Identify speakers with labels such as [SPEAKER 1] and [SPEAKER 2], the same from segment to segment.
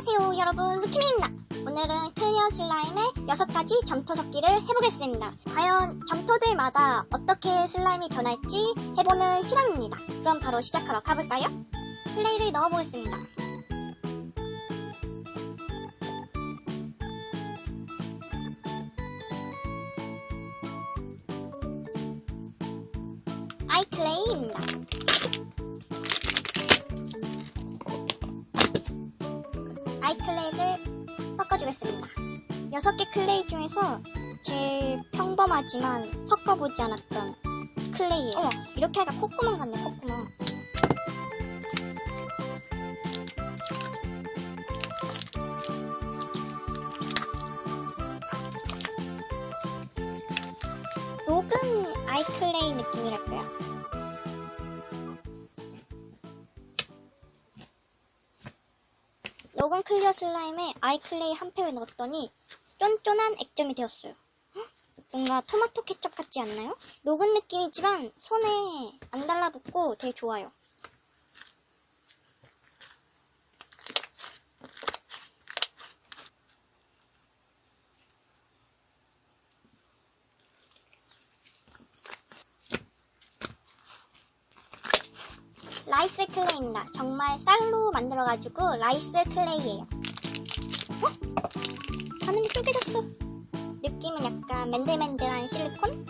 [SPEAKER 1] 안녕하세요 여러분. 루키미입니다. 오늘은 클리어 슬라임의 6가지 점토 섞기를 해보겠습니다. 과연 점토들마다 어떻게 슬라임이 변할지 해보는 실험입니다. 그럼 바로 시작하러 가볼까요? 클레이를 넣어보겠습니다. 아이클레이입니다 아이클레이를 섞어주겠습니다. 6개 클레이 중에서 제일 평범하지만 섞어보지 않았던 클레이예요. 어머, 이렇게 하니까 콧구멍 같네, 콧구멍. 녹은 아이클레이 느낌이랄까요? 클리어 슬라임에 아이클레이 한 팩을 넣었더니 쫀쫀한 액점이 되었어요. 헉, 뭔가 토마토 케첩 같지 않나요? 녹은 느낌이지만 손에 안 달라붙고 되게 좋아요. 라이스 클레이입니다. 정말 쌀로 만들어가지고 라이스 클레이예요. 어? 쪼개졌어. 느낌은 약간 맨들맨들한 실리콘?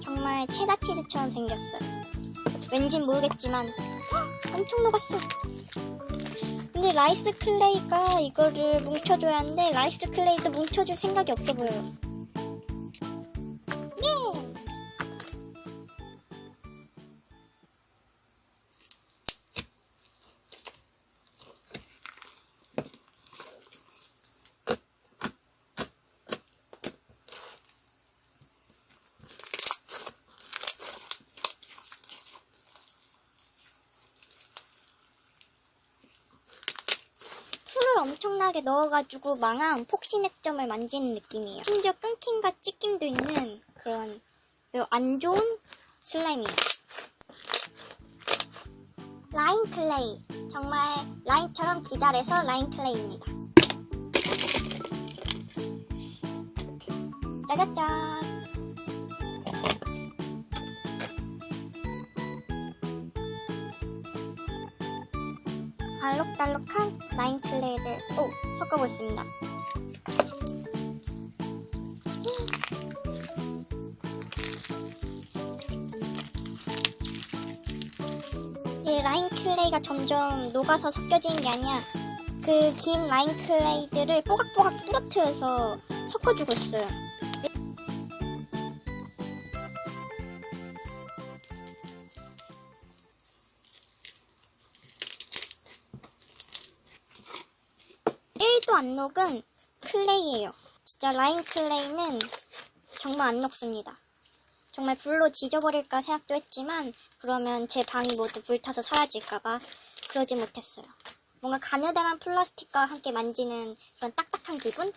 [SPEAKER 1] 정말 체다 치즈처럼 생겼어요. 왠진 모르겠지만 헉, 엄청 녹았어. 근데 라이스 클레이가 이거를 뭉쳐줘야 하는데 라이스 클레이도 뭉쳐줄 생각이 없어 보여요. 엄청나게 넣어가지고 망한 폭신액점을 만지는 느낌이에요. 심지어 끊김과 찢김도 있는 그런 안 좋은 슬라임이에요. 라인 클레이. 정말 라인처럼 기다려서 라인 클레이입니다. 짜자짠. 알록달록한 라인 클레이를 또 섞어보겠습니다. 이 라인 클레이가 점점 녹아서 섞여지는 게 아니야. 그긴 라인 클레이들을 뽀각뽀각 부러뜨려서 섞어주고 있어요. 안 녹은 클레이예요. 진짜 라인 클레이는 정말 안 녹습니다. 정말 불로 지져버릴까 생각도 했지만 그러면 제 방이 모두 불타서 사라질까봐 그러지 못했어요. 뭔가 가느다란 플라스틱과 함께 만지는 그런 딱딱한 기분?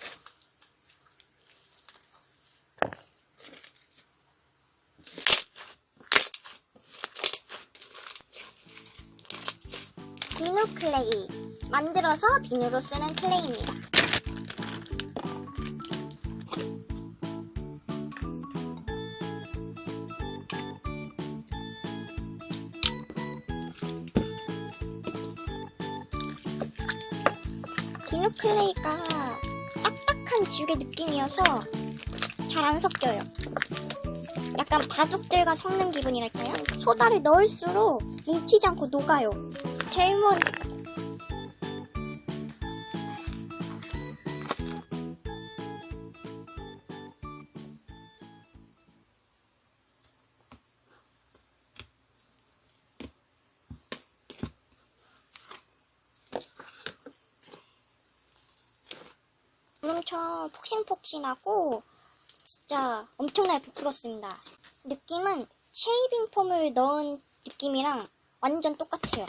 [SPEAKER 1] 비누 클레이. 만들어서 비누로 쓰는 클레이입니다. 비누 클레이가 딱딱한 지우개 느낌이어서 잘 안 섞여요. 약간 바둑들과 섞는 기분이랄까요? 소다를 넣을수록 뭉치지 않고 녹아요. 제일 먼 구름처럼 폭신폭신하고 진짜 엄청나게 부풀었습니다. 느낌은 쉐이빙 폼을 넣은 느낌이랑 완전 똑같아요.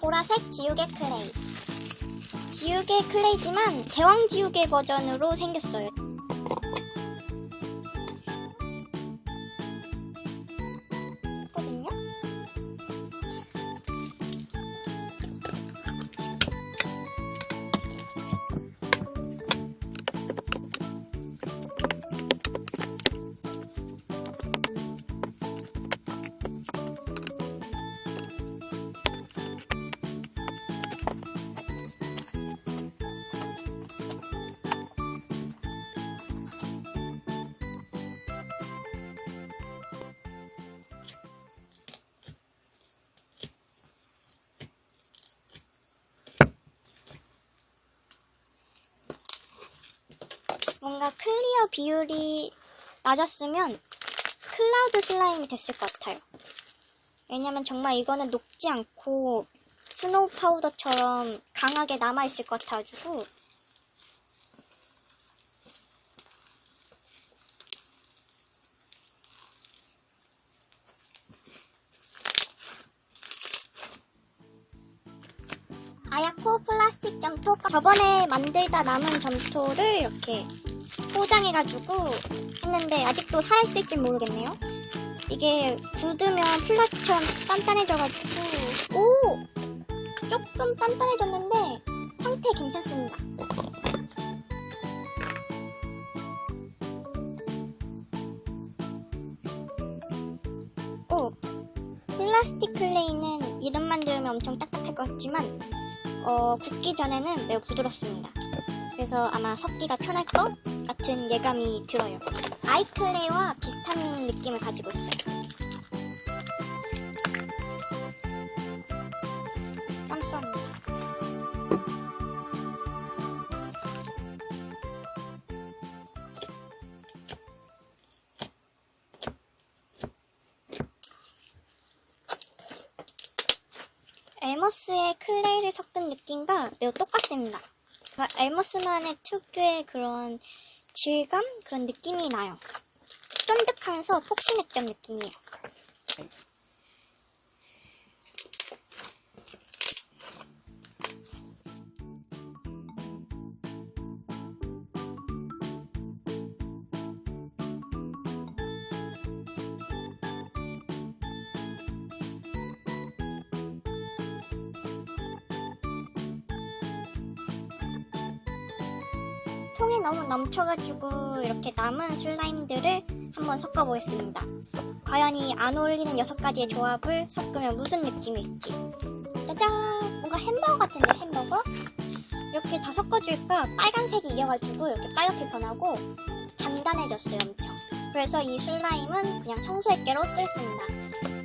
[SPEAKER 1] 보라색 지우개 클레이. 지우개 클레이지만 대왕 지우개 버전으로 생겼어요. 뭔가 클리어 비율이 낮았으면 클라우드 슬라임이 됐을 것 같아요. 왜냐면 정말 이거는 녹지 않고 스노우 파우더처럼 강하게 남아있을 것 같아가지고 아야코 플라스틱 점토 저번에 만들다 남은 점토를 이렇게 포장해가지고 했는데 아직도 살아있을지 모르겠네요. 이게 굳으면 플라스틱처럼 단단해져가지고 오 조금 단단해졌는데 상태 괜찮습니다. 오 플라스틱 클레이는 이름만 들으면 엄청 딱딱할 것 같지만 어, 굳기 전에는 매우 부드럽습니다. 그래서 아마 섞기가 편할 것 같은 예감이 들어요. 아이클레이와 비슷한 느낌을 가지고 있어요. 깜짝입니다. 엘머스의 클레이를 섞은 느낌과 매우 똑같습니다. 그러니까 엘머스만의 특유의 그런 질감? 그런 느낌이 나요. 쫀득하면서 폭신했던 느낌이에요. 통에 너무 넘쳐가지고 이렇게 남은 슬라임들을 한번 섞어보겠습니다. 과연 이 안 어울리는 여섯 가지의 조합을 섞으면 무슨 느낌일지. 짜잔! 뭔가 햄버거 같은데 햄버거? 이렇게 다 섞어주니까 빨간색이 이겨가지고 이렇게 빨갛게 변하고 단단해졌어요 엄청. 그래서 이 슬라임은 그냥 청소액계로 쓰겠습니다.